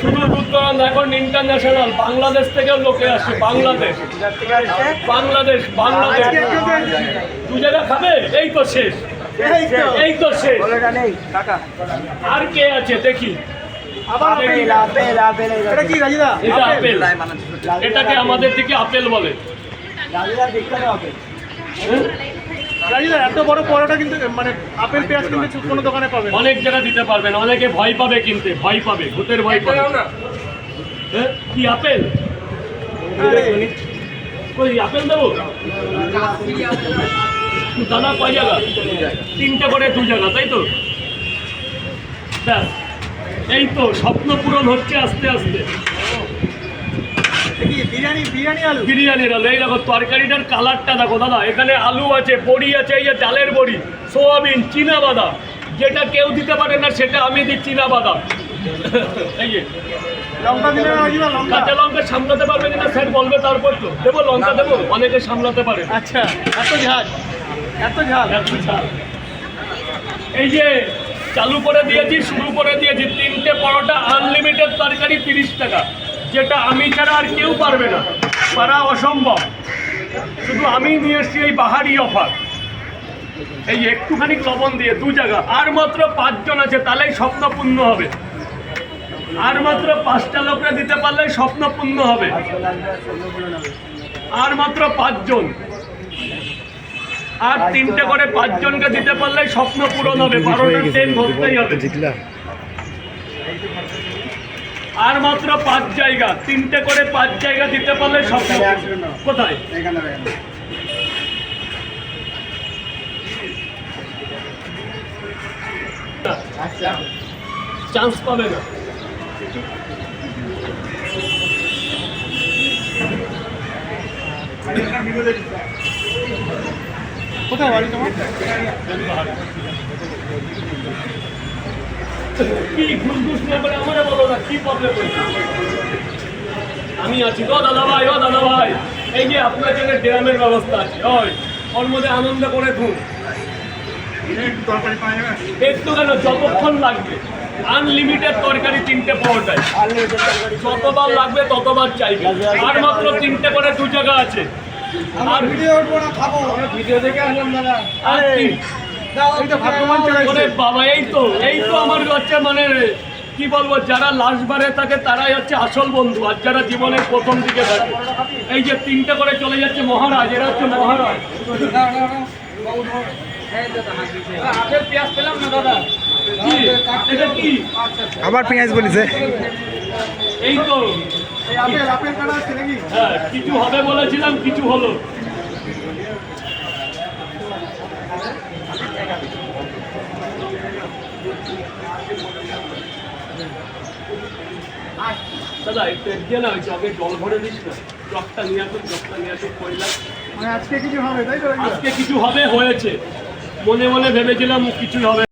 শুধু দুধ এখন ইন্টারন্যাশনাল বাংলাদেশ থেকেও লোকে আসছে বাংলাদেশ। বাংলাদেশ বাংলাদেশ। দু জায়গা খাবে? এই তো শেষ। এই তো। শেষ। আর কে আছে? দেখি। দেখি। এটা কি রাজিদা? এটা আপেল এটাকে আমাদের দিকে আপেল বলে? এত বড় পরোটা কিন্তু মানে আপেল পেঁয়াজ কিন্তু কোনো দোকানে পাবেন অনেক জায়গা দিতে পারবেন অনেকে ভয় পাবে কিনতে ভয় পাবে ভূতের ভয় পাবে। হ্যাঁ? কি আপেল? কই আপেল দেবো? দাদা কয় জায়গা? তিনটে করে দু জায়গা তাই তো? ব্যাস এই তো স্বপ্ন পূরণ হচ্ছে আস্তে আস্তে কি বিরিয়ানি বিরিয়ানি আলু বিরিয়ানির আলু? এই দেখো তরকারিটার কালারটা দেখো দাদা। এখানে আলু আছে বড়ি আছে এই যে ডালের বড়ি সোয়াবিন চীনা বাদাম যেটা কেউ দিতে পারে না সেটা আমি দিই চীনা বাদাম এই যে। লঙ্কা না কাঁচা সামলাতে পারবে কিনা স্যার বলবে তারপর তো। দেবো লঙ্কা দেবো? অনেকে সামলাতে পারে। আচ্ছা এত ঝাল এত ঝাল। এত ঝাল। এই যে চালু করে দিয়েছি শুরু করে দিয়েছি। তিনটে পরোটা আনলিমিটেড তরকারি তিরিশ টাকা। যেটা আমি ছাড়া আর কেউ পারবে না। পারা অসম্ভব। শুধু আমি নিয়ে এসছি এই বাহারি অফার। এই একটুখানি লবণ দিয়ে দু জায়গা, আর মাত্র পাঁচজন আছে, তাহলেই স্বপ্ন পূর্ণ হবে। আর মাত্র পাঁচটা লোকরা দিতে পারলে স্বপ্ন পূর্ণ হবে। আর মাত্র পাঁচজন। আর তিনটে করে পাঁচজনকে দিতে পারলে স্বপ্ন পূরণ হবে, বারোটা ট্রেন ধরতেই হবে। আর মাত্র পাঁচ জায়গা তিনটে করে পাঁচ জায়গা দিতে পারলে সব কোথায়? চান্স পাবে না। কোথায় বাড়ি তোমার? কি ঘুষ না কি প্রবলেম আমি আছি। ও দাদা ভাই ও দাদা ভাই। এই যে আপনার জন্য ড্রামের ব্যবস্থা আছে ওই ওর মধ্যে আনন্দ করে ধুন একটু পাওয়া কেন যতক্ষণ লাগবে। আনলিমিটেড তরকারি তিনটে পাওয়াটাই যতবার লাগবে ততবার চাইবে। আর মাত্র তিনটে করে দু জায়গা আছে। আর ভিডিও খাব। ভিডিও দেখে আসলাম দাদা। আর তিন এই তো ভাগ্যবান চলে বাবা এই তো এই তো আমার হচ্ছে মানে কি বলব যারা লাস্ট বারে থাকে তারাই হচ্ছে আসল বন্ধু আর যারা জীবনের প্রথম দিকে থাকে এই যে তিনটে করে চলে যাচ্ছে মহারাজ এরা হচ্ছে মহারাজ। আপেল পেঁয়াজ পেলাম না দাদা? কি? এটা কি? আবার পেঁয়াজ বলেছে। এই তো। হ্যাঁ কিছু হবে বলেছিলাম কিছু হলো। দাদা একটু একদিন না ওই জল ভরে দিস না। জগটা নিয়ে আসুন নিয়ে আসুন মানে আজকে কিছু হবে তাই তো? আজকে কিছু হবে হয়েছে। মনে মনে ভেবেছিলাম কিছুই হবে